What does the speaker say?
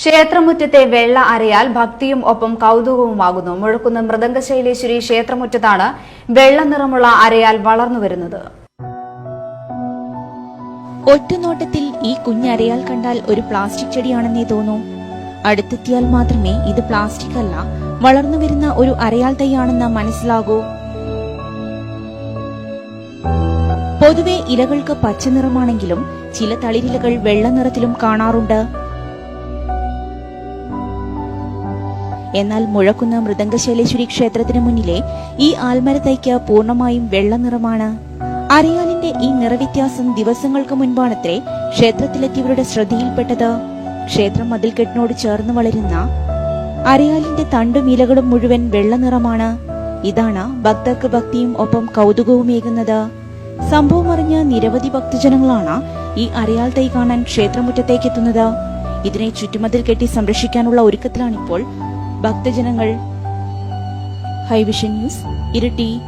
ക്ഷേത്രമുറ്റത്തെ വെള്ള അരയാൽ ഭക്തിയും ഒപ്പം കൗതുകവുമാകുന്നു. മുഴക്കുന്ന മൃദംഗശൈലേശ്വരി ക്ഷേത്രമുറ്റത്താണ് വെള്ള നിറമുള്ള അരയാൽ വളർന്നു വരുന്നത്. ഒറ്റനോട്ടത്തിൽ ഈ കുഞ്ഞരയാൽ കണ്ടാൽ ഒരു പ്ലാസ്റ്റിക് ചെടിയാണെന്നേ തോന്നൂ. അടുത്തെത്തിയാൽ മാത്രമേ ഇത് പ്ലാസ്റ്റിക് അല്ല വളർന്നു വരുന്ന ഒരു അരയാൽ തൈയാണെന്ന് മനസ്സിലാകൂ. പൊതുവെ ഇലകൾക്ക് പച്ച നിറമാണെങ്കിലും ചില തളിരിലകൾ വെള്ള നിറത്തിലും കാണാറുണ്ട്. എന്നാൽ മുഴക്കുന്ന മൃദംഗശൈലേശ്വരി ക്ഷേത്രത്തിന് മുന്നിലെ ഈ ആൽമരത്തൈക്ക് പൂർണമായും വെള്ള നിറമാണ് അറിയാനിന്റെ ഈ നിറവ്യത്യാസം ദിവസങ്ങൾക്ക് മുൻപാണത്രേ ക്ഷേത്രത്തിലെത്തിയവരുടെ ശ്രദ്ധയിൽപ്പെട്ടത്. ക്ഷേത്രം മതിൽക്കെട്ടിനോട് ചേർന്ന് വളരുന്ന അരയാലിന്റെ തണ്ടും ഇലകളും മുഴുവൻ വെള്ള നിറമാണ് ഇതാണ് ഭക്തർക്ക് ഭക്തിയും ഒപ്പം കൗതുകവുമേകുന്നത് സംഭവം അറിഞ്ഞ നിരവധി ഭക്തജനങ്ങളാണ് ഈ അരയാൽ തൈ കാണാൻ ക്ഷേത്രമുറ്റത്തേക്കെത്തുന്നത്. ഇതിനെ ചുറ്റുമതിൽ കെട്ടി സംരക്ഷിക്കാനുള്ള ഒരുക്കത്തിലാണിപ്പോൾ ഭക്തജനങ്ങൾ. Hi vision news Iritty.